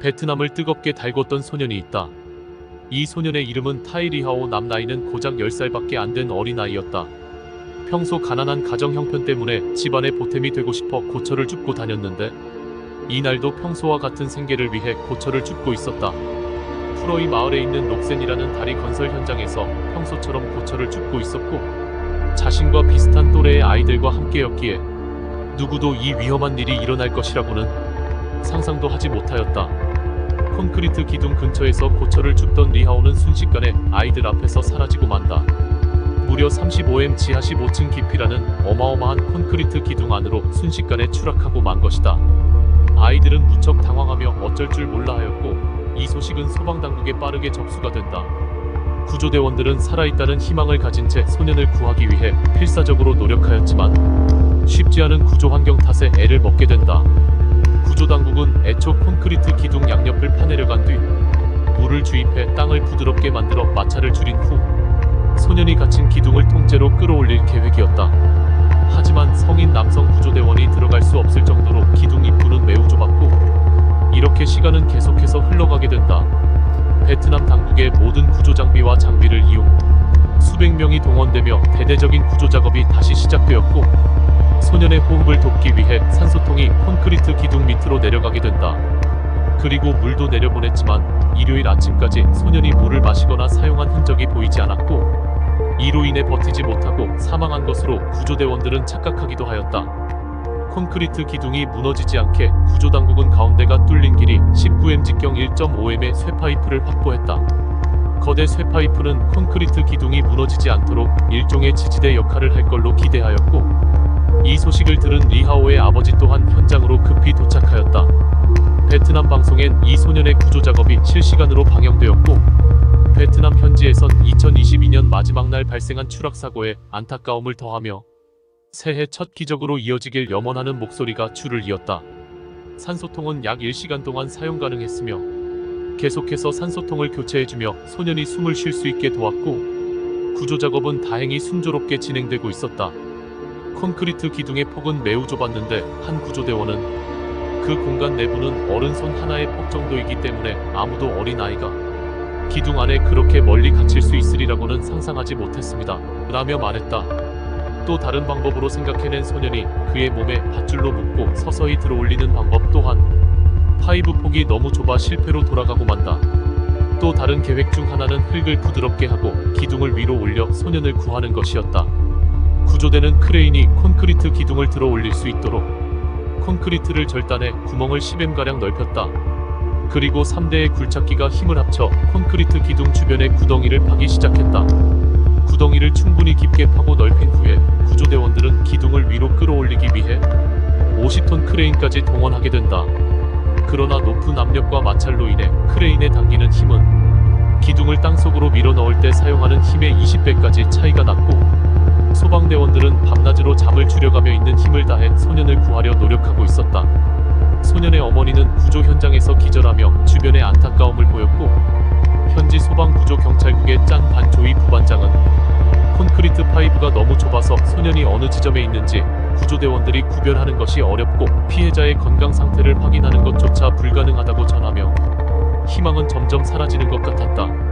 베트남을 뜨겁게 달궜던 소년이 있다. 이 소년의 이름은 타이리하오 남 나이는 고작 10살밖에 안 된 어린아이였다. 평소 가난한 가정 형편 때문에 집안의 보탬이 되고 싶어 고철을 줍고 다녔는데 이날도 평소와 같은 생계를 위해 고철을 줍고 있었다. 프로이 마을에 있는 록센이라는 다리 건설 현장에서 평소처럼 고철을 줍고 있었고 자신과 비슷한 또래의 아이들과 함께였기에 누구도 이 위험한 일이 일어날 것이라고는 상상도 하지 못하였다. 콘크리트 기둥 근처에서 고철을 줍던 리하오는 순식간에 아이들 앞에서 사라지고 만다. 무려 35m 지하 15층 깊이라는 어마어마한 콘크리트 기둥 안으로 순식간에 추락하고 만 것이다. 아이들은 무척 당황하며 어쩔 줄 몰라 하였고 이 소식은 소방당국에 빠르게 접수가 된다. 구조대원들은 살아있다는 희망을 가진 채 소년을 구하기 위해 필사적으로 노력하였지만 쉽지 않은 구조 환경 탓에 애를 먹게 된다. 구조당국은 애초 콘크리트 기둥 양옆을 파내려간 뒤 물을 주입해 땅을 부드럽게 만들어 마찰을 줄인 후 소년이 갇힌 기둥을 통째로 끌어올릴 계획이었다. 하지만 성인 남성 구조대원이 들어갈 수 없을 정도로 기둥 입구는 매우 좁았고 이렇게 시간은 계속해서 흘러가게 된다. 베트남 당국의 모든 구조 장비와 장비를 이용 수백 명이 동원되며 대대적인 구조 작업이 다시 시작되었고 소년의 호흡을 돕기 위해 산소통이 콘크리트 기둥 밑으로 내려가게 된다. 그리고 물도 내려보냈지만 일요일 아침까지 소년이 물을 마시거나 사용한 흔적이 보이지 않았고 이로 인해 버티지 못하고 사망한 것으로 구조대원들은 착각하기도 하였다. 콘크리트 기둥이 무너지지 않게 구조당국은 가운데가 뚫린 길이 19m 직경 1.5m의 쇠파이프를 확보했다. 거대 쇠파이프는 콘크리트 기둥이 무너지지 않도록 일종의 지지대 역할을 할 걸로 기대하였고 이 소식을 들은 리하오의 아버지 또한 현장으로 급히 도착하였다. 베트남 방송엔 이 소년의 구조 작업이 실시간으로 방영되었고 베트남 현지에선 2022년 마지막 날 발생한 추락 사고에 안타까움을 더하며 새해 첫 기적으로 이어지길 염원하는 목소리가 줄을 이었다. 산소통은 약 1시간 동안 사용 가능했으며 계속해서 산소통을 교체해주며 소년이 숨을 쉴 수 있게 도왔고 구조 작업은 다행히 순조롭게 진행되고 있었다. 콘크리트 기둥의 폭은 매우 좁았는데 한 구조대원은 그 공간 내부는 어른 손 하나의 폭 정도이기 때문에 아무도 어린 아이가 기둥 안에 그렇게 멀리 갇힐 수 있으리라고는 상상하지 못했습니다. 라며 말했다. 또 다른 방법으로 생각해낸 소년이 그의 몸에 밧줄로 묶고 서서히 들어올리는 방법 또한 파이브 폭이 너무 좁아 실패로 돌아가고 만다. 또 다른 계획 중 하나는 흙을 부드럽게 하고 기둥을 위로 올려 소년을 구하는 것이었다. 구조대는 크레인이 콘크리트 기둥을 들어 올릴 수 있도록 콘크리트를 절단해 구멍을 10m가량 넓혔다. 그리고 3대의 굴착기가 힘을 합쳐 콘크리트 기둥 주변의 구덩이를 파기 시작했다. 구덩이를 충분히 깊게 파고 넓힌 후에 구조대원들은 기둥을 위로 끌어올리기 위해 50톤 크레인까지 동원하게 된다. 그러나 높은 압력과 마찰로 인해 크레인에 당기는 힘은 기둥을 땅속으로 밀어 넣을 때 사용하는 힘의 20배까지 차이가 났고 소방대원들은 밤낮으로 잠을 줄여가며 있는 힘을 다해 소년을 구하려 노력하고 있었다. 소년의 어머니는 구조 현장에서 기절하며 주변에 안타까움을 보였고 현지 소방구조경찰국의 짠 반조이 부반장은 콘크리트 파이브가 너무 좁아서 소년이 어느 지점에 있는지 구조대원들이 구별하는 것이 어렵고 피해자의 건강 상태를 확인하는 것조차 불가능하다고 전하며 희망은 점점 사라지는 것 같았다.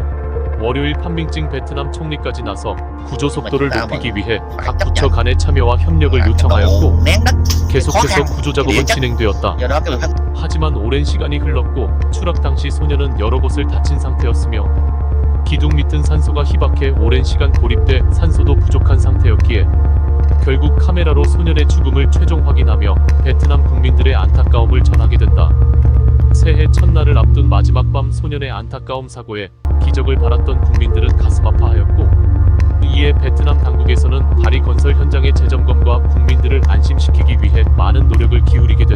월요일 판밍증 베트남 총리까지 나서 구조 속도를 높이기 위해 각 부처 간의 참여와 협력을 요청하였고 계속해서 구조 작업은 진행되었다. 하지만 오랜 시간이 흘렀고 추락 당시 소년은 여러 곳을 다친 상태였으며 기둥 밑은 산소가 희박해 오랜 시간 고립돼 산소도 부족한 상태였기에 결국 카메라로 소년의 죽음을 최종 확인하며 베트남 국민들의 안타까움을 전하게 된다. 첫날을 앞둔 마지막 밤 소년의 안타까움 사고에 기적을 바랐던 국민들은 가슴 아파하였고 이에 베트남 당국에서는 다리 건설 현장의 재점검과 국민들을 안심시키기 위해 많은 노력을 기울이게 된다.